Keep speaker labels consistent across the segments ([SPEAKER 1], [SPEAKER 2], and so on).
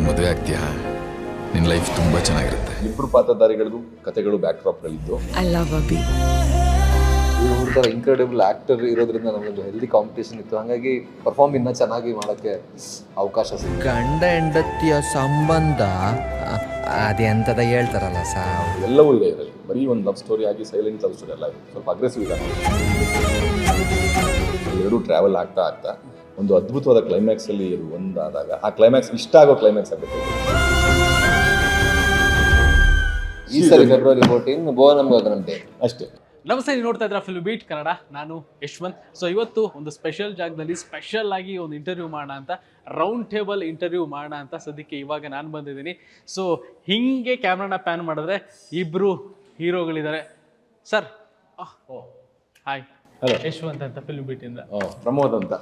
[SPEAKER 1] ನನ್ನ ಮದುವೆ ಆಗ್ತೀಯಾ? ನಿನ್ನ ಲೈಫ್ ತುಂಬಾ ಚೆನ್ನಾಗಿರುತ್ತೆ.
[SPEAKER 2] ಇಬ್ಬರು ಪಾತ್ರಧಾರಿಗಳಿಗೂ ಕಥೆಗಳು ಬ್ಯಾಕ್ ಡ್ರಾಪ್ಗಳಿದ್ದು
[SPEAKER 3] ಐ ಲವ್ ಅಬಿ
[SPEAKER 4] ಇವ್ರ ಥರ ಇನ್ಕ್ರೆಡಿಬಲ್ ಆಕ್ಟರ್ ಇರೋದ್ರಿಂದ ನಮಗೊಂದು ಹೆಲ್ದಿ ಕಾಂಪಿಟೇಷನ್ ಇತ್ತು. ಹಾಗಾಗಿ ಪರ್ಫಾರ್ಮ್ ಇನ್ನ ಚೆನ್ನಾಗಿ ಮಾಡೋಕ್ಕೆ ಅವಕಾಶ ಸಿಕ್ತು
[SPEAKER 5] ಗಂಡ ಹೆಂಡತಿಯ ಸಂಬಂಧ ಅದೇ ಅದೆಂತದ ಹೇಳ್ತಾರಲ್ಲ ಸಾವು
[SPEAKER 2] ಎಲ್ಲವೂ ಇದೆ ಇದರಲ್ಲಿ. ಬರೀ ಒಂದು ಲವ್ ಸ್ಟೋರಿ ಆಗಿ ಸೈಲೆಂಟ್ ಲವ್ ಸ್ಟೋರಿ ಅಲ್ಲ ಇದು ಸ್ವಲ್ಪ ಅಗ್ರೆಸಿವ್ ಇದೆ ಎರಡೂ ಟ್ರಾವೆಲ್ ಆಗ್ತಾ ಆಗ್ತಾ ಒಂದು ಅದ್ಭುತವಾದ ಕ್ಲೈಮ್ಯಾಕ್ಸ್ ಅಲ್ಲಿ ಇದು ಒಂದಾದಾಗ. ಆ ಕ್ಲೈಮ್ಯಾಕ್ಸ್ ಇಷ್ಟ ಆಗೋ ಕ್ಲೈಮ್ಯಾಕ್ಸ್ ಆಗುತ್ತೆ
[SPEAKER 4] ಈ ಸರಿ ಫೆಬ್ರವರಿ ಫೋರ್ಟೀನ್ ಭುವನಂ ಗಗನಂತೆ
[SPEAKER 2] ಅಷ್ಟೇ.
[SPEAKER 6] ನಮಸ್ತೆ ನೀವು ನೋಡ್ತಾ ಇದ್ರ ಫಿಲ್ಮ್ ಬೀಟ್ ಕನ್ನಡ ನಾನು ಯಶ್ವಂತ್. ಸೊ ಇವತ್ತು ಒಂದು ಸ್ಪೆಷಲ್ ಜಾಗದಲ್ಲಿ ಸ್ಪೆಷಲ್ ಆಗಿ ಒಂದು ಇಂಟರ್ವ್ಯೂ ಮಾಡೋಣ ಅಂತ ರೌಂಡ್ ಟೇಬಲ್ ಇಂಟರ್ವ್ಯೂ ಮಾಡೋಣ ಅಂತ ಸದ್ಯಕ್ಕೆ ಇವಾಗ ನಾನು ಬಂದಿದ್ದೀನಿ. ಸೊ ಹಿಂಗೆ ಕ್ಯಾಮ್ರಾನ ಪ್ಯಾನ್ ಮಾಡಿದ್ರೆ ಇಬ್ಬರು ಹೀರೋಗಳಿದ್ದಾರೆ. Sir hi
[SPEAKER 2] Hello.
[SPEAKER 6] ಯಶ್ವಂತ್ ಅಂತ ಫಿಲ್ಮ್
[SPEAKER 2] ಬಿಟ್ಟಿಂದ ಪ್ರಮೋದ್ ಅಂತ.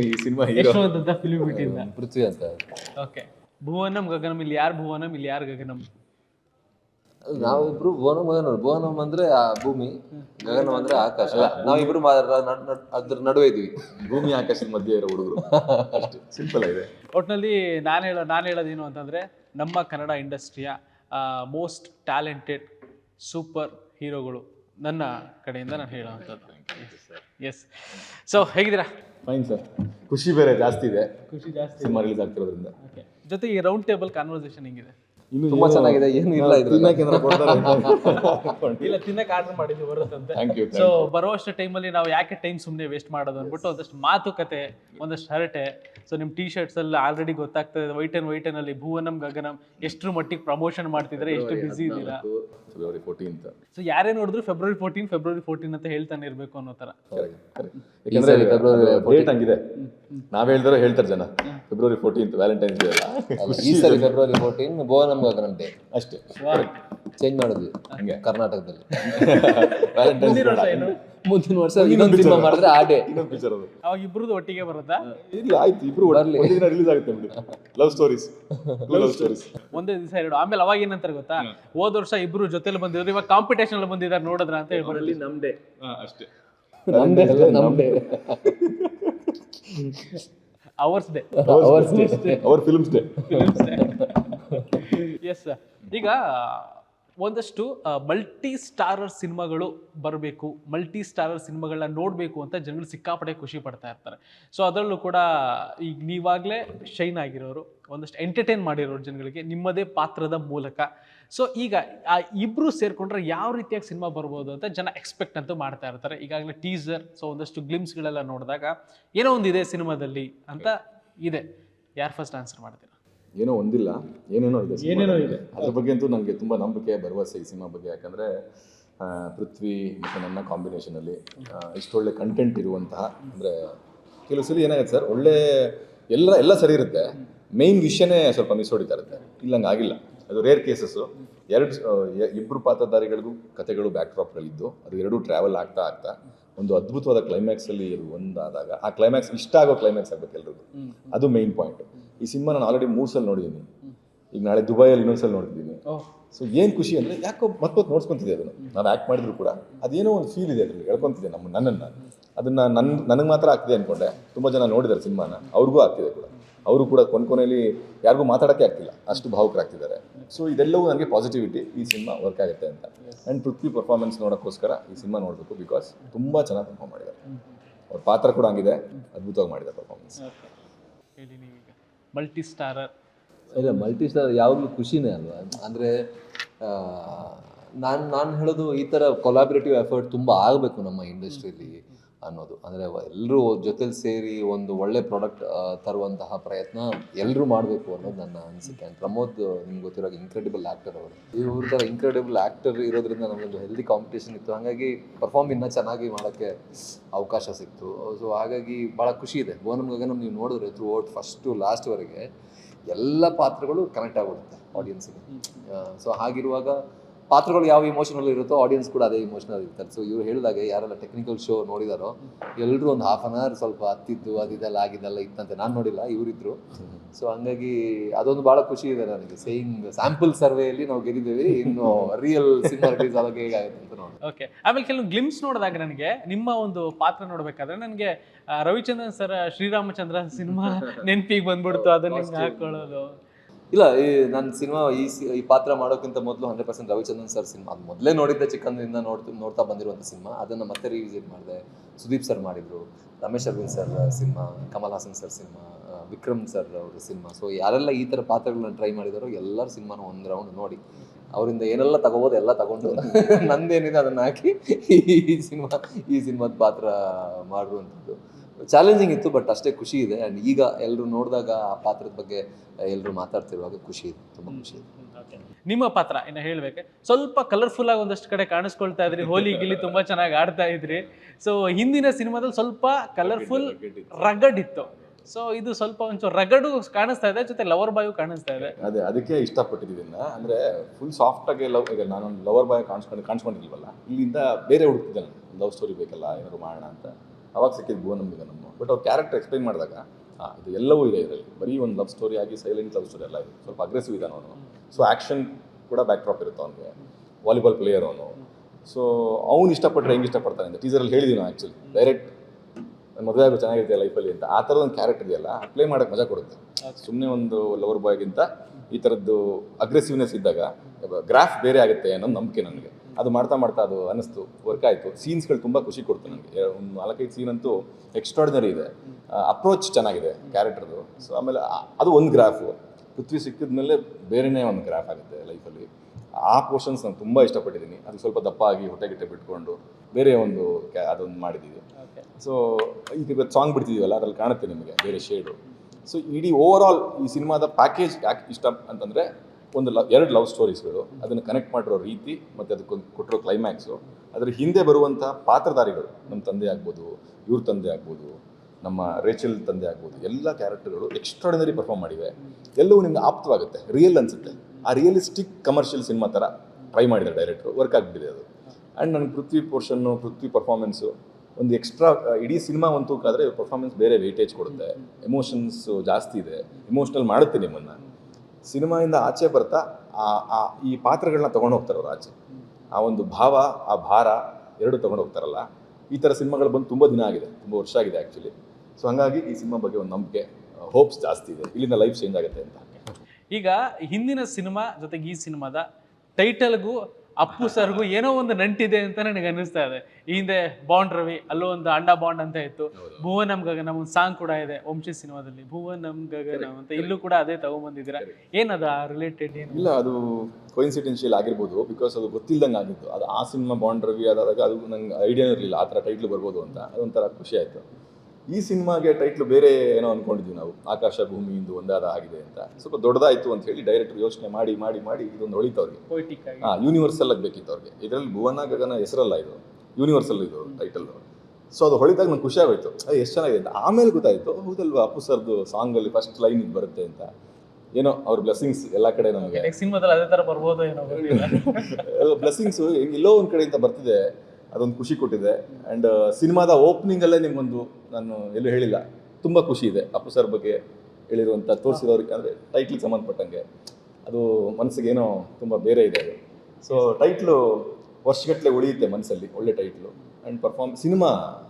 [SPEAKER 2] ಈ ಸಿನಿಮಾ ಹೀರೋ
[SPEAKER 6] ಯಶ್ವಂತ್ ಅಂತ ಫಿಲ್ಮ್ ಬಿಟ್ಟಿಂದ
[SPEAKER 4] ಪೃಥ್ವಿ ಅಂತ.
[SPEAKER 6] ಓಕೆ ಭುವನಂ ಗಗನಂ ಇಲ್ಲಿ ಯಾರು ಭುವನಂ ಇಲ್ಲಿ ಯಾರು ಗಗನಂ?
[SPEAKER 4] ನಾವಿಬ್ರು ಭುವನಂ ಗಗನ. ಭುವನಂ ಅಂದ್ರೆ ಆ ಭೂಮಿ ಗಗನಂ ಅಂದ್ರೆ ಆಕಾಶ. ನಾವಿಬ್ರು ಅದ್ರ ನಡುವೆ ಇದೀವಿ
[SPEAKER 2] ಭೂಮಿ ಆಕಾಶದ ಮಧ್ಯೆ ಇರೋ ಹುಡುಗರು. ಅಷ್ಟೇ. ಸಿಂಪಲ್ ಆಗಿದೆ.
[SPEAKER 6] ಒಟ್ಟಿನಲ್ಲಿ ನಾನು ಹೇಳ ನಾನು ಹೇಳೋದೇನು ಅಂತಂದ್ರೆ ನಮ್ಮ ಕನ್ನಡ ಇಂಡಸ್ಟ್ರಿಯ ಮೋಸ್ಟ್ ಟ್ಯಾಲೆಂಟೆಡ್ ಸೂಪರ್ ಹೀರೋಗಳು ನನ್ನ ಕಡೆಯಿಂದ ನಾನು ಹೇಳುವಂಥದ್ದು. ಎಸ್ ಸೊ ಹೇಗಿದ್ದೀರಾ?
[SPEAKER 2] ಫೈನ್ ಸರ್ ಖುಷಿ ಬೇರೆ ಜಾಸ್ತಿ ಇದೆ.
[SPEAKER 6] ಖುಷಿ ಜಾಸ್ತಿ
[SPEAKER 2] ಸಿನಿಮಾ ರಿಲೀಸ್ ಆಗ್ತಿರೋದ್ರಿಂದ.
[SPEAKER 6] ಓಕೆ ಜೊತೆ ಈ ರೌಂಡ್ ಟೇಬಲ್ ಕಾನ್ವರ್ಸೇಷನ್ ಹೆಂಗಿದೆ?
[SPEAKER 4] ತುಂಬಾ ಚೆನ್ನಾಗಿದೆ ಏನು ಇಲ್ಲ ಇದು
[SPEAKER 2] ತಿನ್ನಕ್ಕೆ ಏನಾರ ಕೊಡ್ತಾರೆ
[SPEAKER 6] ಇಲ್ಲ ತಿನ್ನಕ್ಕೆ ಆರ್ಡರ್ ಮಾಡಿದ್ವಿ ಬರುತ್ತಂತೆ ಸೊ ಬರುವಷ್ಟು ಟೈಮಲ್ಲಿ ನಾವು ಯಾಕೆ ಟೈಮ್ ಸುಮ್ಮನೆ ವೇಸ್ಟ್ ಮಾಡೋದು ಅಂದ್ಬಿಟ್ಟು ಒಂದಷ್ಟು ಮಾತುಕತೆ ಒಂದಷ್ಟು ಹರಟೆ. ಸೊ ನಿಮ್ಮ ಟಿ ಶರ್ಟ್ಸ್ ಅಲ್ಲಿ ಆಲ್ರೆಡಿ ಗೊತ್ತಾಗ್ತದೆ ವೈಟ್ ಅಂಡ್ ವೈಟ್ ಅಲ್ಲಿ ಭುವನಂ ಗಗನಂ ಎಷ್ಟು ಮಟ್ಟಿಗೆ ಪ್ರಮೋಷನ್ ಮಾಡ್ತಿದ್ರೆ ಎಷ್ಟು ಬಿಸಿ ಇದ್ದೀರಾ?
[SPEAKER 2] ಫೆಬ್ರವರಿ ಫೋರ್ಟೀನ್
[SPEAKER 6] ಸೊ ಯಾರೇ ನೋಡಿದ್ರು ಫೆಬ್ರವರಿ ಫೋರ್ಟೀನ್ ಫೆಬ್ರವರಿ ಫೋರ್ಟೀನ್ ಅಂತ ಹೇಳ್ತಾನೆ ಇರಬೇಕು ಅನ್ನೋ ತರ
[SPEAKER 2] ಯಾಕಂದ್ರೆ
[SPEAKER 4] ಫೆಬ್ರವರಿ
[SPEAKER 2] ಡೇಟ್ ಹಂಗಿದೆ. ನಾವ್ ಹೇಳಿದ್ರೆ ಹೇಳ್ತಾರೆ ಜನ. ಫೆಬ್ರವರಿ ಫೋರ್ಟೀನ್ತ್ ವ್ಯಾಲೆಂಟೈನ್ಸ್ ಡೇ
[SPEAKER 4] ಈ ಸರಿ ಫೆಬ್ರವರಿ ಫೋರ್ಟೀನ್ ಭುವನಂ ಗಗನಂತೆ
[SPEAKER 2] ಅಷ್ಟೇ.
[SPEAKER 4] ಚೇಂಜ್ ಮಾಡಿದ್ವಿ
[SPEAKER 2] ಹಂಗೆ.
[SPEAKER 4] ಕರ್ನಾಟಕದಲ್ಲಿ.
[SPEAKER 2] ವ್ಯಾಲೆಂಟೈನ್ಸ್
[SPEAKER 6] ಮುಂದಿನ ವರ್ಷ
[SPEAKER 4] ಇನ್ನೊಂದು ಸಿನಿಮಾ ಮಾಡಿದ್ರೆ ಆ ಡೇ
[SPEAKER 2] ಇನ್ನೊಂದು ಪಿಕ್ಚರ್ ಅದು.
[SPEAKER 6] ಅವಾಗ ಇಬ್ರದ್ದು ಒಟ್ಟಿಗೆ ಬರುತ್ತಾ?
[SPEAKER 2] ಇಲ್ಲ ಆಯ್ತು ಇಬ್ರು
[SPEAKER 4] ಬರ್ಲಿ.
[SPEAKER 2] ಒಂದೇ ದಿನ ರಿಲೀಸ್ ಆಗುತ್ತೆ ಬಿಡಿ. ಲವ್ ಸ್ಟೋರೀಸ್ ಲವ್ ಸ್ಟೋರೀಸ್
[SPEAKER 6] ಒಂದೇ ದಿವಸ ಎರಡು. ಆಮೇಲೆ ಅವಾಗ ಏನಂತಾರೆ ಗೊತ್ತಾ? ಹೋದ ವರ್ಷ ಇಬ್ರು ಜೊತೆಲಿ ಬಂದಿದ್ರು ಇವಾಗ ಕಾಂಪಿಟೇಷನ್ ಅಲ್ಲಿ ಬಂದಿದ್ದಾರೆ ನೋಡಿದ್ರ ಅಂತ ಹೇಳಿ
[SPEAKER 2] ನಮ್ದೇ. ಅಷ್ಟೇ.
[SPEAKER 4] ನಮ್ದೇ ಡೇ ನಮ್ದೇ.
[SPEAKER 6] Ours day
[SPEAKER 2] our films day
[SPEAKER 6] yes ಈಗ ಒಂದಷ್ಟು ಮಲ್ಟಿ ಸ್ಟಾರರ್ ಸಿನಿಮಾಗಳು ಬರಬೇಕು ಮಲ್ಟಿ ಸ್ಟಾರರ್ ಸಿನಿಮಾಗಳನ್ನ ನೋಡಬೇಕು ಅಂತ ಜನಗಳು ಸಿಕ್ಕಾಪಟ್ಟೆ ಖುಷಿ ಪಡ್ತಾ ಇರ್ತಾರೆ. ಸೊ ಅದರಲ್ಲೂ ಕೂಡ ಈಗ ನೀವಾಗಲೇ ಶೈನ್ ಆಗಿರೋರು, ಒಂದಷ್ಟು ಎಂಟರ್ಟೈನ್ ಮಾಡಿರೋರು ಜನಗಳಿಗೆ ನಿಮ್ಮದೇ ಪಾತ್ರದ ಮೂಲಕ. ಸೊ ಈಗ ಆ ಇಬ್ಬರು ಸೇರಿಕೊಂಡ್ರೆ ಯಾವ ರೀತಿಯಾಗಿ ಸಿನಿಮಾ ಬರ್ಬೋದು ಅಂತ ಜನ ಎಕ್ಸ್ಪೆಕ್ಟ್ ಅಂತೂ ಮಾಡ್ತಾ ಇರ್ತಾರೆ. ಈಗಾಗಲೇ ಟೀಸರ್ ಸೊ ಒಂದಷ್ಟು ಗ್ಲಿಮ್ಸ್ಗಳೆಲ್ಲ ನೋಡಿದಾಗ ಏನೋ ಒಂದಿದೆ ಸಿನಿಮಾದಲ್ಲಿ ಅಂತ ಇದೆ. ಯಾರು ಫಸ್ಟ್ ಆನ್ಸರ್ ಮಾಡ್ತೀರಾ?
[SPEAKER 2] ಏನೋ ಒಂದಿಲ್ಲ ಏನೇನೋ ಇದೆ
[SPEAKER 6] ಏನೇನೋ ಇದೆ.
[SPEAKER 2] ಅದ್ರ ಬಗ್ಗೆ ಅಂತೂ ನನಗೆ ತುಂಬ ನಂಬಿಕೆ ಭರವಸೆ ಈ ಸಿನಿಮಾ ಬಗ್ಗೆ. ಯಾಕಂದರೆ ಪೃಥ್ವಿ ಮತ್ತು ನನ್ನ ಕಾಂಬಿನೇಷನಲ್ಲಿ ಇಷ್ಟೊಳ್ಳೆ ಕಂಟೆಂಟ್ ಇರುವಂತಹ ಅಂದರೆ ಕೆಲವು ಸಲ ಏನಾಗುತ್ತೆ ಸರ್ ಒಳ್ಳೆ ಎಲ್ಲ ಎಲ್ಲ ಸರಿ ಇರುತ್ತೆ. ಮೇಯ್ನ್ ವಿಷಯನೇ ಸ್ವಲ್ಪ ಮಿಸ್ ಹೊಡಿತಾ ಇರುತ್ತೆ. ಇಲ್ಲಂಗೆ ಆಗಿಲ್ಲ. ಅದು ರೇರ್ ಕೇಸಸ್ಸು ಎರಡು ಇಬ್ಬರು ಪಾತ್ರಧಾರಿಗಳಿಗೂ ಕಥೆಗಳು ಬ್ಯಾಕ್ ಡ್ರಾಪ್ಗಳಿದ್ದು ಅದು ಎರಡೂ ಟ್ರಾವೆಲ್ ಆಗ್ತಾ ಆಗ್ತಾ ಒಂದು ಅದ್ಭುತವಾದ ಕ್ಲೈಮ್ಯಾಕ್ಸ್ ಅಲ್ಲಿ ಇದು ಒಂದಾದಾಗ ಆ ಕ್ಲೈಮ್ಯಾಕ್ಸ್ ಇಷ್ಟ ಆಗೋ ಕ್ಲೈಮ್ಯಾಕ್ಸ್ ಆಗಬೇಕು ಎಲ್ರಿಗೂ. ಅದು ಮೇಯ್ನ್ ಪಾಯಿಂಟ್ ಈ ಸಿನಿಮಾ ನಾನು ಆಲ್ರೆಡಿ ಮೂರು ಸಲ ನೋಡಿದ್ದೀನಿ ಈಗ ನಾಳೆ ದುಬೈಯಲ್ಲಿ ಇನ್ನೊಂದ್ಸಲ ನೋಡಿದ್ದೀನಿ ಸೊ ಏನು ಖುಷಿ ಅಂದರೆ ಯಾಕೋ ಮತ್ತೊತ್ತು ನೋಡ್ಸ್ಕೊಂತಿದೆ ಅದನ್ನು. ನಾನು ಆ್ಯಕ್ಟ್ ಮಾಡಿದ್ರು ಕೂಡ. ಅದೇನೋ ಒಂದು ಫೀಲ್ ಇದೆ ಅದರಲ್ಲಿ ಹೇಳ್ಕೊಂತಿದೆ ನಮ್ಮ ನನ್ನನ್ನು. ಅದನ್ನು ನನ್ನ ನನಗೆ ಮಾತ್ರ ಆಗ್ತಿದೆ ಅಂದ್ಕೊಂಡೆ ತುಂಬ ಜನ ನೋಡಿದ್ದಾರೆ ಸಿನಿಮಾನ. ಅವ್ರಿಗೂ ಆಗ್ತಿದೆ ಕೂಡ. ಅವರು ಕೂಡ ಕೊನೆ ಕೊನೆಯಲ್ಲಿ ಯಾರಿಗೂ ಮಾತಾಡೋಕ್ಕೆ ಆಗ್ತಿಲ್ಲ. ಅಷ್ಟು ಭಾವುಕರಾಗ್ತಿದ್ದಾರೆ. ಸೊ ಇದೆಲ್ಲವೂ ನನಗೆ ಪಾಸಿಟಿವಿಟಿ ಈ ಸಿನಿಮಾ ವರ್ಕ್ ಆಗುತ್ತೆ ಅಂತ. ಆ್ಯಂಡ್ ಪೃಥ್ವಿ ಪರ್ಫಾರ್ಮೆನ್ಸ್ ನೋಡೋಕ್ಕೋಸ್ಕರ ಈ ಸಿನಿಮಾ ನೋಡಬೇಕು ಬಿಕಾಸ್ ತುಂಬ ಚೆನ್ನಾಗಿ ಪರ್ಫಾರ್ಮ್ ಮಾಡಿದ್ದಾರೆ. ಅವ್ರ ಪಾತ್ರ ಕೂಡ ಹಂಗಿದೆ. ಅದ್ಭುತವಾಗಿ ಮಾಡಿದ್ದಾರೆ ಪರ್ಫಾರ್ಮೆನ್ಸ್
[SPEAKER 6] ಮಲ್ಟಿ ಸ್ಟಾರರ್
[SPEAKER 4] ಇಲ್ಲ ಮಲ್ಟಿ ಸ್ಟಾರ್ ಯಾವಾಗಲೂ ಖುಷಿನೇ ಅಲ್ವಾ? ಅಂದರೆ ನಾನು ನಾನು ಹೇಳೋದು ಈ ಥರ ಕೊಲಾಬ್ರೇಟಿವ್ ಎಫರ್ಟ್ ತುಂಬ ಆಗಬೇಕು ನಮ್ಮ ಇಂಡಸ್ಟ್ರಿಯಲ್ಲಿ ಅನ್ನೋದು. ಅಂದರೆ ಎಲ್ಲರೂ ಜೊತೆಲಿ ಸೇರಿ ಒಂದು ಒಳ್ಳೆ ಪ್ರಾಡಕ್ಟ್ ತರುವಂತಹ ಪ್ರಯತ್ನ ಎಲ್ಲರೂ ಮಾಡಬೇಕು ಅನ್ನೋದು ನನ್ನ ಅನಿಸಿಕೆ. ಆ್ಯಂಡ್ ಪ್ರಮೋದ್ ನಿಮ್ಗೆ ಗೊತ್ತಿರೋ ಇನ್ಕ್ರೆಡಿಬಲ್ ಆ್ಯಕ್ಟರ್ ಅವರು. ಇವ್ರ ಥರ ಇನ್ಕ್ರೆಡಿಬಲ್ ಆ್ಯಕ್ಟರ್ ಇರೋದ್ರಿಂದ ನಮಗೊಂದು ಹೆಲ್ದಿ ಕಾಂಪಿಟೇಷನ್ ಇತ್ತು. ಹಾಗಾಗಿ ಪರ್ಫಾರ್ಮ್ ಇನ್ನೂ ಚೆನ್ನಾಗಿ ಮಾಡೋಕ್ಕೆ ಅವಕಾಶ ಸಿಕ್ತು. ಸೊ ಹಾಗಾಗಿ ಭಾಳ ಖುಷಿ ಇದೆ. ಬೋನಮ್ ಗಗನಮ್ ನೀವು ನೋಡಿದ್ರೆ ಥ್ರೂ ಔಟ್ ಫಸ್ಟು ಲಾಸ್ಟ್ವರೆಗೆ ಎಲ್ಲ ಪಾತ್ರಗಳು ಕನೆಕ್ಟ್ ಆಗಿಬಿಡುತ್ತೆ ಆಡಿಯನ್ಸಿಗೆ ಸೊ ಹಾಗಿರುವಾಗ ಪಾತ್ರಗಳು ಯಾವ ಇಮೋಷನಲ್ ಇರುತ್ತೋ ಆಡಿಯನ್ಸ್ ಕೂಡ ಅದೇ ಇಮೋಷನಲ್ ಇರ್ತಾರೆ. ಸೊ ಇವ್ರು ಹೇಳಿದಾಗೆ ಯಾರೆಲ್ಲ ಟೆಕ್ನಿಕಲ್ ಶೋ ನೋಡಿದಾರೋ ಎಲ್ಲರೂ ಒಂದು ಹಾಫ್ ಅನ್ ಅವರ್ ಸ್ವಲ್ಪ ಹತ್ತಿದ್ದು ಅದಿದೆಲ್ಲ ಆಗಿದ್ದೆಲ್ಲ ಇತ್ತಂತೆ. ನಾನು ನೋಡಿಲ್ಲ ಇವರಿದ್ರು. ಸೊ ಹಂಗಾಗಿ ಅದೊಂದು ಭಾಳ ಖುಷಿ ಇದೆ ನನಗೆ. ಸೇಯಿಂಗ್ ಸ್ಯಾಂಪಲ್ ಸರ್ವೆಯಲ್ಲಿ ನಾವು ಗೆದ್ದಿದ್ದೀವಿ. ಇನ್ನು ರಿಯಲ್ ಸಿನಿಮಾ ರಿಲೀಸ್ ಆದಾಗ ಹೇಗಾಗುತ್ತೆ ಅಂತ ನೋಡಿ
[SPEAKER 6] ಓಕೆ ಆಮೇಲೆ ಕೆಲವು ಗ್ಲಿಮ್ಸ್ ನೋಡಿದಾಗ ನನಗೆ ನಿಮ್ಮ ಒಂದು ಪಾತ್ರ ನೋಡಬೇಕಾದ್ರೆ ನನಗೆ ರವಿಚಂದ್ರನ್ ಸರ್ ಶ್ರೀರಾಮಚಂದ್ರ ಸಿನಿಮಾ ನೆನಪಿಗೆ ಬಂದ್ಬಿಡ್ತು. ಅದನ್ನ ಹಿಂಗೆ ಹಾಕೊಳ್ಳೋದು.
[SPEAKER 4] ಇಲ್ಲ, ಈ ನನ್ನ ಸಿನಿಮಾ ಈ ಸಿ- ಈ ಪಾತ್ರ ಮಾಡೋಕ್ಕಿಂತ ಮೊದಲು hundred percent Ravichandran sir cinema. ಅದು ಮೊದಲೇ ನೋಡಿದ್ದೆ ಚಿಕ್ಕಂದ್ರಿಂದ ನೋಡ್ತಾ ನೋಡ್ತಾ ಬಂದಿರುವಂಥ ಸಿನಿಮಾ. ಅದನ್ನು ಮತ್ತೆ ರಿವಿಸಿಟ್ ಮಾಡಿದೆ. ಸುದೀಪ್ ಸರ್ ಮಾಡಿದರು, Ramesh Aravind sir cinema, Kamal Haasan sir cinema Vikram sir ಅವ್ರ ಸಿನಿಮಾ. ಸೊ ಯಾರೆಲ್ಲ ಈ ಥರ ಪಾತ್ರಗಳನ್ನ ಟ್ರೈ ಮಾಡಿದಾರೋ ಎಲ್ಲರ ಸಿನಿಮಾನು ಒಂದು ರೌಂಡ್ ನೋಡಿ. ಅವರಿಂದ ಏನೆಲ್ಲ ತಗೋಬೋದು ಎಲ್ಲ ತಗೊಂಡು ನಂದೇನಿದೆ ಅದನ್ನು ಹಾಕಿ ಈ ಸಿನಿಮಾ, ಈ ಸಿನಿಮಾದ ಪಾತ್ರ ಮಾಡಿರುವಂಥದ್ದು ಚಾಲೆಂಜಿಂಗ್ ಇತ್ತು ಬಟ್ ಅಷ್ಟೇ ಖುಷಿ ಇದೆ. ಆ್ಯಂಡ್ ಈಗ ಎಲ್ಲರೂ ನೋಡಿದಾಗ ಆ ಪಾತ್ರದ ಬಗ್ಗೆ ಎಲ್ಲರೂ ಮಾತಾಡ್ತಿರುವಾಗ ಖುಷಿ ಇದೆ ತುಂಬ ಖುಷಿ ಇದೆ.
[SPEAKER 6] ನಿಮ್ಮ ಪಾತ್ರ ಇನ್ನು ಹೇಳಬೇಕೆ? ಸ್ವಲ್ಪ ಕಲರ್ಫುಲ್ ಆಗಿ ಒಂದಷ್ಟು ಕಡೆ ಕಾಣಿಸ್ಕೊಳ್ತಾ ಇದ್ರಿ ಹೋಲಿ ಗಿಲಿ ತುಂಬಾ ಚೆನ್ನಾಗಿ ಆಡ್ತಾ ಇದ್ರಿ. ಸೊ ಹಿಂದಿನ ಸಿನಿಮಾದಲ್ಲಿ ಸ್ವಲ್ಪ ಕಲರ್ಫುಲ್ ರಗಡ್ ಇತ್ತು. ಸೊ ಇದು ಸ್ವಲ್ಪ ಒಂಚೂರು ರಗಡು ಕಾಣಿಸ್ತಾ ಇದೆ ಜೊತೆ ಲವರ್ ಬಾಯು ಕಾಣಿಸ್ತಾ ಇದೆ.
[SPEAKER 2] ಅದೇ ಅದಕ್ಕೆ ಇಷ್ಟಪಟ್ಟಿದ್ದೀನ ಅಂದರೆ ಫುಲ್ ಸಾಫ್ಟ್ ಆಗಿ ಲವ್ ಈಗ ನಾನೊಂದು ಲವರ್ ಬಾಯ್ ಕಾಣಿಸ್ಕೊಂಡು ಕಾಣಿಸ್ಕೊಂಡಿಲ್ವಲ್ಲ? ಇಲ್ಲಿಂದ ಬೇರೆ ಹುಡುಕ್ತಿದ್ದಾನೆ ಲವ್ ಸ್ಟೋರಿ ಬೇಕಲ್ಲ ಏನಾದ್ರು ಮಾಡೋಣ ಅಂತ. ಅವಾಗ ಸಿಕ್ಕಿದ್ದು ಭುವನ್ ನಮಗೆ ನಮ್ಮ ಬಟ್ ಅವ್ರ ಕ್ಯಾರೆಕ್ಟರ್ ಎಕ್ಸ್ಪ್ಲೈನ್ ಮಾಡಿದಾಗ ಹಾಂ ಇದು ಎಲ್ಲವೂ ಇದೆ ಇದರಲ್ಲಿ. ಬರೀ ಒಂದು ಲವ್ ಸ್ಟೋರಿ ಆಗಿ ಸೈಲೆಂಟ್ ಲವ್ ಸ್ಟೋರಿ ಎಲ್ಲ ಇದೆ. ಸ್ವಲ್ಪ ಅಗ್ರೆಸಿವ್ ಇದ್ದಾನೆ ಅವನು. ಸೊ ಆ್ಯಕ್ಷನ್ ಕೂಡ ಬ್ಯಾಕ್ ಡ್ರಾಪ್ ಇರುತ್ತೆ ಅವನಿಗೆ. ವಾಲಿಬಾಲ್ ಪ್ಲೇಯರ್ ಅವನು. ಸೊ ಅವ್ನು ಇಷ್ಟಪಟ್ಟರೆ ಹೆಂಗೆ ಇಷ್ಟಪಡ್ತಾನೆ ಅಂತ ಟೀಸರಲ್ಲಿ ಹೇಳಿದ್ವಿ ನಾವು ಆ್ಯಕ್ಚುಲಿ ಡೈರೆಕ್ಟ್ ನನ್ನ ಮದುವೆ ಆಗೋ ಚೆನ್ನಾಗಿರುತ್ತೆ ಲೈಫಲ್ಲಿ ಅಂತ. ಆ ಥರದ ಒಂದು ಕ್ಯಾರೆಕ್ಟರ್ ಇದೆಯಲ್ಲ ಪ್ಲೇ ಮಾಡೋಕ್ಕೆ ಮಜಾ ಕೊಡುತ್ತೆ. ಸುಮ್ಮನೆ ಒಂದು ಲವರ್ ಬಾಯ್ಗಿಂತ ಈ ಥರದ್ದು ಅಗ್ರೆಸಿವ್ನೆಸ್ ಇದ್ದಾಗ ಗ್ರಾಫ್ ಬೇರೆ ಆಗುತ್ತೆ ಅನ್ನೋ ನಂಬಿಕೆ ನನಗೆ. ಅದು ಮಾಡ್ತಾ ಮಾಡ್ತಾ ಅದು ಅನ್ನಿಸ್ತು ವರ್ಕ್ ಆಯಿತು. ಸೀನ್ಸ್ಗಳು ತುಂಬ ಖುಷಿ ಕೊಡ್ತು ನನಗೆ ಒಂದು ನಾಲ್ಕೈದು ಸೀನ್ ಅಂತೂ ಎಕ್ಸ್ಟ್ರಾರ್ಡಿನರಿ ಇದೆ. ಅಪ್ರೋಚ್ ಚೆನ್ನಾಗಿದೆ ಕ್ಯಾರೆಕ್ಟರ್ದು ಸೊ ಆಮೇಲೆ ಅದು ಒಂದು ಗ್ರಾಫು ಪೃಥ್ವಿ ಸಿಕ್ಕಿದ ಮೇಲೆ ಬೇರೆನೇ ಒಂದು ಗ್ರಾಫ್ ಆಗುತ್ತೆ ಲೈಫಲ್ಲಿ ಆ ಪೋರ್ಷನ್ಸ್ ನಾನು ತುಂಬ ಇಷ್ಟಪಟ್ಟಿದ್ದೀನಿ. ಅದು ಸ್ವಲ್ಪ ದಪ್ಪ ಆಗಿ ಹೊಟ್ಟೆ ಗಿಟ್ಟೆ ಬಿಟ್ಕೊಂಡು ಬೇರೆ ಒಂದು ಕ್ಯಾ ಅದೊಂದು ಮಾಡಿದ್ದೀವಿ ಸೊ ಈಗ ಇವತ್ತು ಸಾಂಗ್ ಬಿಡ್ತಿದ್ದೀವಲ್ಲ ಅದ್ರಲ್ಲಿ ಕಾಣುತ್ತೆ ನಿಮಗೆ ಬೇರೆ ಶೇಡು ಸೊ ಇಡೀ ಓವರ್ ಆಲ್ ಈ ಸಿನಿಮಾದ ಪ್ಯಾಕೇಜ್ ಯಾಕೆ ಇಷ್ಟ ಅಂತಂದರೆ ಒಂದು ಲವ್ ಎರಡು ಲವ್ ಸ್ಟೋರೀಸ್ಗಳು ಅದನ್ನು ಕನೆಕ್ಟ್ ಮಾಡಿರೋ ರೀತಿ ಮತ್ತು ಅದಕ್ಕೊಂದು ಕೊಟ್ಟಿರೋ ಕ್ಲೈಮ್ಯಾಕ್ಸು ಅದರ ಹಿಂದೆ ಬರುವಂಥ ಪಾತ್ರಧಾರಿಗಳು ನಮ್ಮ ತಂದೆ ಆಗ್ಬೋದು ಇವ್ರ ತಂದೆ ಆಗ್ಬೋದು ನಮ್ಮ ರೇಚಲ್ ತಂದೆ ಆಗ್ಬೋದು ಎಲ್ಲ ಕ್ಯಾರೆಕ್ಟರ್ಗಳು ಎಕ್ಸ್ಟ್ರಾಡಿನರಿ ಪರ್ಫಾರ್ಮ್ ಮಾಡಿವೆ. ಎಲ್ಲವೂ ನಿಮ್ಗೆ ಆಪ್ತವಾಗುತ್ತೆ ರಿಯಲ್ ಅನಿಸುತ್ತೆ. ಆ ರಿಯಲಿಸ್ಟಿಕ್ ಕಮರ್ಷಿಯಲ್ ಸಿನಿಮಾ ಥರ ಟ್ರೈ ಮಾಡಿದೆ ಡೈರೆಕ್ಟ್ರು ವರ್ಕ್ ಆಗಿಬಿಟ್ಟಿದೆ ಅದು. ಆ್ಯಂಡ್ ನನಗೆ ಪೃಥ್ವಿ ಪೋರ್ಷನ್ನು ಪೃಥ್ವಿ ಪರ್ಫಾರ್ಮೆನ್ಸು ಒಂದು ಎಕ್ಸ್ಟ್ರಾ ಇಡೀ ಸಿನಿಮಾ ಒಂದು ತೂಕಾದರೆ ಪರ್ಫಾರ್ಮೆನ್ಸ್ ಬೇರೆ ವೆಯ್ಟೇಜ್ ಕೊಡುತ್ತೆ. ಎಮೋಷನ್ಸು ಜಾಸ್ತಿ ಇದೆ. ಇಮೋಷ್ನಲ್ ಮಾಡುತ್ತೆ ನಿಮ್ಮನ್ನು. ಸಿನಿಮಾಯಿಂದ ಆಚೆ ಬರ್ತಾ ಆ ಈ ಪಾತ್ರಗಳನ್ನ ತೊಗೊಂಡು ಹೋಗ್ತಾರೆ ಅವ್ರು ಆಚೆ. ಆ ಒಂದು ಭಾವ, ಆ ಭಾರ ಎರಡು ತೊಗೊಂಡು ಹೋಗ್ತಾರಲ್ಲ, ಈ ಥರ ಸಿನಿಮಾಗಳು ಬಂದು ತುಂಬ ದಿನ ಆಗಿದೆ, ತುಂಬ ವರ್ಷ ಆಗಿದೆ ಆ್ಯಕ್ಚುಲಿ ಸೊ ಹಾಗಾಗಿ ಈ ಸಿನಿಮಾ ಬಗ್ಗೆ ಒಂದು ನಂಬಿಕೆ ಹೋಪ್ಸ್ ಜಾಸ್ತಿ ಇದೆ. ಇಲ್ಲಿನ ಲೈಫ್ ಚೇಂಜ್ ಆಗುತ್ತೆ ಅಂತ
[SPEAKER 6] ಈಗ ಹಿಂದಿನ ಸಿನಿಮಾ ಜೊತೆಗೆ ಈ ಸಿನಿಮಾದ ಟೈಟಲ್ಗೂ ಅಪ್ಪು ಸರ್ಗೂ ಏನೋ ಒಂದು ನಂಟಿದೆ ಅಂತ ನನಗೆ ಅನ್ನಿಸ್ತಾ ಇದೆ. ಈ ಹಿಂದೆ ಬಾಂಡ್ ರವಿ ಅಲ್ಲೂ ಒಂದು ಅಂಡ ಬಾಂಡ್ ಅಂತ ಇತ್ತು. ಭುವನಂ ಗಗನ ಒಂದು ಸಾಂಗ್ ಕೂಡ ಇದೆ ವಂಶಿ ಸಿನಿಮಾದಲ್ಲಿ. ಭುವನಂ ಗಗನ ಅಂತ ಇಲ್ಲೂ ಕೂಡ ಅದೇ ತಗೊಂಬಂದಿದ್ದೀರಾ? ಏನದ ರಿಲೇಟೆಡ್ ಏನು?
[SPEAKER 2] ಇಲ್ಲ ಅದು ಕೋಇನ್ಸಿಡೆನ್ಷಿಯಲ್ ಆಗಿರ್ಬೋದು ಬಿಕಾಸ್ ಅದು ಗೊತ್ತಿಲ್ಲದಂಗೆ ಆಗಿತ್ತು. ಅದು ಆ ಸಿನಿಮಾ ಬಾಂಡ್ ರವಿ ಆದಾಗ ಅದು ನಂಗೆ ಐಡಿಯಾ ಇರಲಿಲ್ಲ. ಆ ಥರ ಟೈಟ್ಲ್ ಬರ್ಬೋದು ಅಂತ. ಅದೊಂಥರ ಖುಷಿ ಆಯಿತು. ಈ ಸಿನಿಮಾಗೆ ಟೈಟ್ಲು ಬೇರೆ ಏನೋ ಅಂದ್ಕೊಂಡಿದ್ವಿ ನಾವು. ಆಕಾಶ ಭೂಮಿ ಇಂದು ಒಂದಾದ ಆಗಿದೆ ಅಂತ. ಸ್ವಲ್ಪ ದೊಡ್ಡದಾಯಿತು ಅಂತ ಹೇಳಿ ಡೈರೆಕ್ಟರ್ ಯೋಚನೆ ಮಾಡಿ ಮಾಡಿ ಮಾಡಿ ಇದೊಂದು ಹೊಳಿತು ಅವ್ರಿಗೆ.
[SPEAKER 6] ಪೊಯಿಟಿಕ್ ಆಗಿ.
[SPEAKER 2] ಹಾಂ ಯೂನಿವರ್ಸಲ್ ಆಗಬೇಕಿತ್ತು ಅವ್ರಿಗೆ. ಇದರಲ್ಲಿ ಭುವನ ಗಗನ ಹೆಸರಲ್ಲ ಇದು. ಯೂನಿವರ್ಸಲ್ ಇದು ಟೈಟಲ್ ಸೊ ಅದು ಹೊಳಿದಾಗ ನಂಗೆ ಖುಷಿ ಆಗೋಯ್ತು. ಅದು ಎಷ್ಟು ಚೆನ್ನಾಗಿದೆ ಅಂತ. ಆಮೇಲೆ ಗೊತ್ತಾಯಿತು ಹೌದಲ್ವಾ ಅಪ್ಪು ಸರ್ದು ಸಾಂಗಲ್ಲಿ ಫಸ್ಟ್ ಲೈನ್ ಇದು ಬರುತ್ತೆ ಅಂತ. ಏನೋ ಅವ್ರ ಬ್ಲೆಸ್ಸಿಂಗ್ಸ್ ಎಲ್ಲ ಕಡೆ ನಮಗೆ.
[SPEAKER 6] ಸಿನಿಮಾದಲ್ಲಿ ಅದೇ ತರ ಬರ್ಬೋದು ಏನೋ
[SPEAKER 2] ಬ್ಲೆಸ್ಸಿಂಗ್ಸು ಎಲ್ಲೋ ಒಂದು ಕಡೆಯಿಂದ ಬರ್ತಿದೆ. ಅದೊಂದು ಖುಷಿ ಕೊಟ್ಟಿದೆ. ಆ್ಯಂಡ್ ಸಿನಿಮಾದ ಓಪನಿಂಗಲ್ಲೇ ನಿಮಗೊಂದು ನಾನು ಎಲ್ಲೂ ಹೇಳಿಲ್ಲ. ತುಂಬ ಖುಷಿ ಇದೆ ಅಪ್ಪು ಸರ್ ಬಗ್ಗೆ ಹೇಳಿರುವಂಥ ತೋರಿಸಿದವ್ರಿಗೆ ಅಂದರೆ ಟೈಟ್ಲಿಗೆ ಸಂಬಂಧಪಟ್ಟಂಗೆ. ಅದು ಮನಸ್ಸಿಗೆ ಏನೋ ತುಂಬ ಬೇರೆ ಇದೆ ಅದು. ಸೊ ಟೈಟ್ಲು ವರ್ಷಗಟ್ಟಲೆ ಉಳಿಯುತ್ತೆ ಮನಸ್ಸಲ್ಲಿ, ಒಳ್ಳೆ ಟೈಟ್ಲು ಆ್ಯಂಡ್ ಪರ್ಫಾರ್ಮ್ ಸಿನಿಮಾ,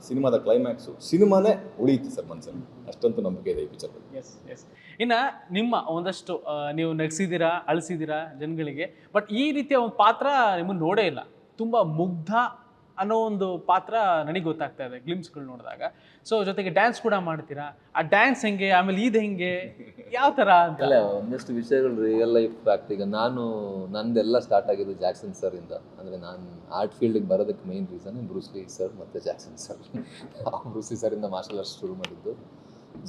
[SPEAKER 2] ಸಿನಿಮಾದ ಕ್ಲೈಮ್ಯಾಕ್ಸು ಸಿನಿಮಾನೇ ಉಳಿಯುತ್ತೆ ಸರ್ ಮನಸ್ಸಲ್ಲಿ. ಅಷ್ಟಂತೂ ನಂಬಿಕೆ ಇದೆ ಈ ಪಿಕ್ಚರ್ ಬಗ್ಗೆ.
[SPEAKER 6] ಎಸ್ ಎಸ್ ಇನ್ನು ನಿಮ್ಮ ಒಂದಷ್ಟು ನೀವು ನಗಿಸಿದ್ದೀರಾ, ಅಳಿಸಿದ್ದೀರಾ ಜನಗಳಿಗೆ ಬಟ್ ಈ ರೀತಿಯ ಒಂದು ಪಾತ್ರ ನಿಮ್ಮನ್ನು ನೋಡೇ ಇಲ್ಲ. ತುಂಬ ಮುಗ್ಧ ಅನ್ನೋ ಒಂದು ಪಾತ್ರ ನನಗೆ ಗೊತ್ತಾಗ್ತಾ ಇದೆ ಗ್ಲಿಮ್ಸ್ಗಳು ನೋಡಿದಾಗ. ಸೊ ಜೊತೆಗೆ ಡ್ಯಾನ್ಸ್ ಕೂಡ ಮಾಡ್ತೀರಾ? ಆ ಡ್ಯಾನ್ಸ್ ಹೆಂಗೆ? ಆಮೇಲೆ ಇದು ಹೆಂಗೆ? ಯಾವ ಥರ ಅಂತ?
[SPEAKER 4] ಅಲ್ಲ ಒಂದಷ್ಟು ವಿಷಯಗಳು ರಿಯಲ್ ಲೈಫ್ ಫ್ಯಾಕ್ಟ್ ಈಗ ನಾನು, ನಂದೆಲ್ಲ ಸ್ಟಾರ್ಟ್ ಆಗಿದ್ದು ಜಾಕ್ಸನ್ ಸರ್ ಇಂದ. ಅಂದರೆ ನಾನು ಆರ್ಟ್ ಫೀಲ್ಡಿಗೆ ಬರೋದಕ್ಕೆ main reason Bruce Lee sir ಮತ್ತು ಜಾಕ್ಸನ್ ಸರ್ ಬ್ರೂಸ್ಲಿ ಸರಿಂದ ಮಾರ್ಷಲ್ ಆರ್ಟ್ಸ್ ಶುರು ಮಾಡಿದ್ದು.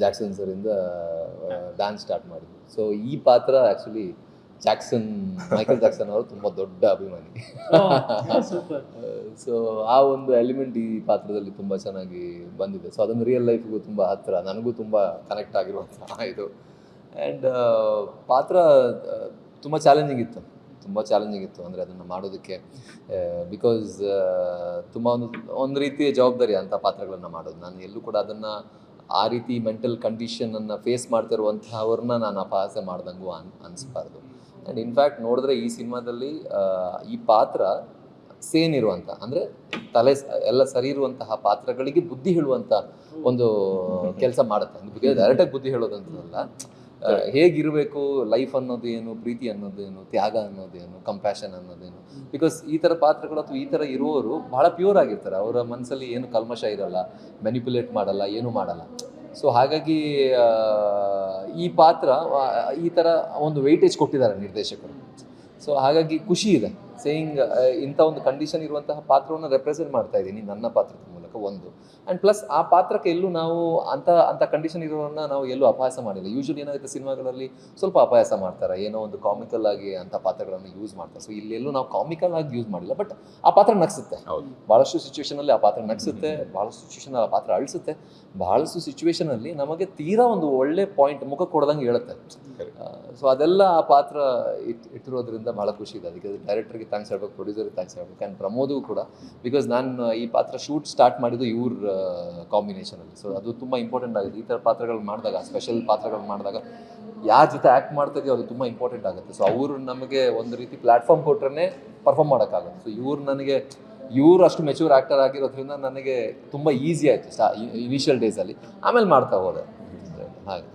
[SPEAKER 4] ಜಾಕ್ಸನ್ ಸರ್ ಇಂದ ಡ್ಯಾನ್ಸ್ ಸ್ಟಾರ್ಟ್ ಮಾಡಿದ್ದು. ಸೊ ಈ ಪಾತ್ರ ಆ್ಯಕ್ಚುಲಿ ಜಾಕ್ಸನ್ ಮೈಕಲ್ ಜಾಕ್ಸನ್ ಅವರು ತುಂಬ ದೊಡ್ಡ ಅಭಿಮಾನಿ. ಸೊ ಆ ಒಂದು ಎಲಿಮೆಂಟ್ ಈ ಪಾತ್ರದಲ್ಲಿ ತುಂಬ ಚೆನ್ನಾಗಿ ಬಂದಿದೆ. ಸೊ ಅದೊಂದು ರಿಯಲ್ ಲೈಫ್ಗೂ ತುಂಬ ಹತ್ತಿರ. ನನಗೂ ತುಂಬ ಕನೆಕ್ಟ್ ಆಗಿರುವಂತಹ ಇದು. ಆ್ಯಂಡ್ ಪಾತ್ರ ತುಂಬ ಚಾಲೆಂಜಿಂಗ್ ಇತ್ತು. ತುಂಬ ಚಾಲೆಂಜಿಂಗ್ ಇತ್ತು ಅಂದರೆ ಅದನ್ನು ಮಾಡೋದಕ್ಕೆ. ಬಿಕಾಸ್ ತುಂಬ ಒಂದು ಒಂದು ರೀತಿಯ ಜವಾಬ್ದಾರಿ ಅಂಥ ಪಾತ್ರಗಳನ್ನು ಮಾಡೋದು. ನಾನು ಎಲ್ಲೂ ಕೂಡ ಅದನ್ನು ಆ ರೀತಿ ಮೆಂಟಲ್ ಕಂಡೀಷನನ್ನು ಫೇಸ್ ಮಾಡ್ತಿರುವಂಥವ್ರನ್ನ ನಾನು ಅಪಹಾಸ್ಯ ಮಾಡ್ದಂಗೂ ಅನ್ ಅನಿಸ್ಬಾರ್ದು. ಆ್ಯಂಡ್ ಇನ್ಫ್ಯಾಕ್ಟ್ ನೋಡಿದ್ರೆ ಈ ಸಿನಿಮಾದಲ್ಲಿ ಈ ಪಾತ್ರ ಸೇನ್ ಇರುವಂಥ ಅಂದರೆ ತಲೆ ಎಲ್ಲ ಸರಿ ಇರುವಂತಹ ಪಾತ್ರಗಳಿಗೆ ಬುದ್ಧಿ ಹೇಳುವಂಥ ಒಂದು ಕೆಲಸ ಮಾಡುತ್ತೆ. ಬಿಕಾಸ್ ಡೈರೆಕ್ಟಾಗಿ ಬುದ್ಧಿ ಹೇಳೋದಂತಲ್ಲ ಹೇಗಿರಬೇಕು ಲೈಫ್ ಅನ್ನೋದು ಏನು ಪ್ರೀತಿ ಅನ್ನೋದೇನು ತ್ಯಾಗ ಅನ್ನೋದೇನು ಕಂಪ್ಯಾಷನ್ ಅನ್ನೋದೇನು ಬಿಕಾಸ್ ಈ ಥರ ಪಾತ್ರಗಳು ಅಥವಾ ಈ ಥರ ಇರುವವರು ಬಹಳ ಪ್ಯೂರ್ ಆಗಿರ್ತಾರೆ. ಅವರ ಮನಸ್ಸಲ್ಲಿ ಏನು ಕಲ್ಮಶ ಇರಲ್ಲ ಮೆನಿಪ್ಯುಲೇಟ್ ಮಾಡಲ್ಲ ಏನು ಮಾಡಲ್ಲ. ಸೊ ಹಾಗಾಗಿ ಈ ಪಾತ್ರ ಈ ಥರ ಒಂದು ವೆಯ್ಟೇಜ್ ಕೊಟ್ಟಿದ್ದಾರೆ ನಿರ್ದೇಶಕರು. ಸೊ ಹಾಗಾಗಿ ಖುಷಿ ಇದೆ. ಸೇಯಿಂಗ್ ಇಂಥ ಒಂದು ಕಂಡೀಷನ್ ಇರುವಂತಹ ಪಾತ್ರವನ್ನು ರೆಪ್ರೆಸೆಂಟ್ ಮಾಡ್ತಾ ಇದ್ದೀನಿ ನನ್ನ ಪಾತ್ರದ ಒಂದು. ಆ್ಯಂಡ್ ಪ್ಲಸ್ ಆ ಪಾತ್ರಕ್ಕೆ ಎಲ್ಲೂ ನಾವು ಅಂತ ಅಂತ ಕಂಡೀಷನ್ ಇರೋರನ್ನ ನಾವು ಎಲ್ಲೂ ಅಪಹಾಸ ಮಾಡಿಲ್ಲ. ಯೂಶಲಿ ಏನಾಗುತ್ತೆ ಸಿನಿಮಾಗಳಲ್ಲಿ ಸ್ವಲ್ಪ ಅಪಹಾಸ ಮಾಡ್ತಾರೆ. ಏನೋ ಒಂದು ಕಾಮಿಕಲ್ ಆಗಿ ಅಂತ ಪಾತ್ರಗಳನ್ನು ಯೂಸ್ ಮಾಡ್ತಾರೆ. ಸೊ ಇಲ್ಲೆಲ್ಲೂ ನಾವು ಕಾಮಿಕಲ್ ಆಗಿ ಯೂಸ್ ಮಾಡಿಲ್ಲ. ಬಟ್ ಆ ಪಾತ್ರ ನಗಿಸುತ್ತೆ. ಭಾಳಷ್ಟು ಸಿಚುವೇಶನಲ್ಲಿ ಆ ಪಾತ್ರ ನಗಿಸುತ್ತೆ. ಭಾಳಷ್ಟು ಸಿಚುವೇಶನ್ ಆ ಪಾತ್ರ ಅಳಿಸುತ್ತೆ. ಭಾಳಷ್ಟು ಸಿಚುವೇಶನಲ್ಲಿ ನಮಗೆ ತೀರಾ ಒಂದು ಒಳ್ಳೆ ಪಾಯಿಂಟ್ ಮುಖ ಕೊಡ್ದಂಗೆ ಹೇಳುತ್ತೆ. ಸೊ ಅದೆಲ್ಲ ಆ ಪಾತ್ರ ಇಟ್ ಇಟ್ಟಿರೋದ್ರಿಂದ ಭಾಳ ಖುಷಿ ಇದೆ. ಅದಕ್ಕೆ ಡೈರೆಕ್ಟರ್ಗೆ ಥ್ಯಾಂಕ್ಸ್ ಹೇಳ್ಬೇಕು ಪ್ರೊಡ್ಯೂಸರ್ಗೆ ಥ್ಯಾಂಕ್ಸ್ ಹೇಳ್ಬೇಕು ಆ್ಯಂಡ್ ಪ್ರಮೋದಿಗೂ ಕೂಡ. ಬಿಕಾಸ್ ನಾನು ಈ ಪಾತ್ರ ಶೂಟ್ ಸ್ಟಾರ್ಟ್ ಮಾಡಿದ್ದು ಇವ್ರ ಕಾಂಬಿನೇಷನಲ್ಲಿ ಸೊ ಅದು ತುಂಬ ಇಂಪಾರ್ಟೆಂಟ್ ಆಗುತ್ತೆ ಈ ಥರ ಪಾತ್ರಗಳು ಮಾಡಿದಾಗ ಸ್ಪೆಷಲ್ ಪಾತ್ರಗಳು ಮಾಡಿದಾಗ ಯಾರ ಜೊತೆ ಆ್ಯಕ್ಟ್ ಮಾಡ್ತಾ ಇದೆಯೋ ಅದು ತುಂಬ ಇಂಪಾರ್ಟೆಂಟ್ ಆಗುತ್ತೆ. ಸೊ ಅವರು ನಮಗೆ ಒಂದು ರೀತಿ ಪ್ಲ್ಯಾಟ್ಫಾರ್ಮ್ ಕೊಟ್ರೆ ಪರ್ಫಾರ್ಮ್ ಮಾಡೋಕ್ಕಾಗುತ್ತೆ. ಸೊ ಇವ್ರು ನನಗೆ, ಇವ್ರು ಅಷ್ಟು ಮೆಚೂರ್ ಆ್ಯಕ್ಟರ್ ಆಗಿರೋದ್ರಿಂದ ನನಗೆ ತುಂಬ ಈಸಿ ಆಯಿತು ಸಾ ಇನಿಷಿಯಲ್ ಡೇಸಲ್ಲಿ ಆಮೇಲೆ ಮಾಡ್ತಾ ಹೋದೆ. ಹಾಗೆ.